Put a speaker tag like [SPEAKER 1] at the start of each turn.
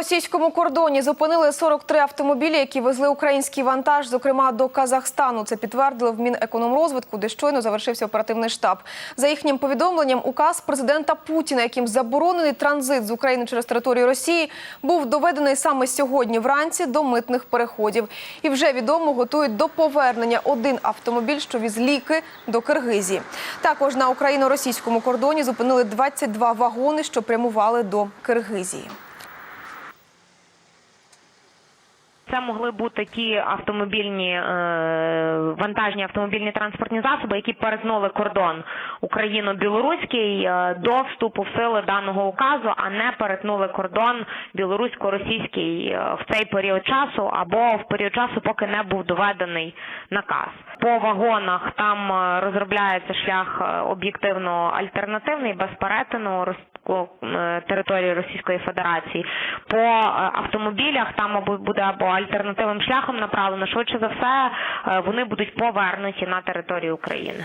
[SPEAKER 1] російському кордоні зупинили 43 автомобілі, які везли український вантаж, зокрема до Казахстану. Це підтвердили в Мінекономрозвитку, де щойно завершився оперативний штаб. За їхнім повідомленням, указ президента Путіна, яким заборонений транзит з України через територію Росії, був доведений саме сьогодні вранці до митних переходів. І вже відомо готують до повернення один автомобіль, що віз ліки до Киргизії. Також на україно-російському кордоні зупинили 22 вагони, що прямували до Киргизії.
[SPEAKER 2] Це могли бути ті автомобільні е, вантажні автомобільні транспортні засоби, які перетнули кордон Україно-білоруський е, до вступу в сили даного указу, а не перетнули кордон білорусько-російський е, в цей період часу або в період часу, поки не був доведений наказ. По вагонах там розробляється шлях об'єктивно альтернативний, без перетину території Російської Федерації. По автомобілях там або буде або альтернативним шляхом направлено, швидше за все е, вони будуть повернуті на територію України.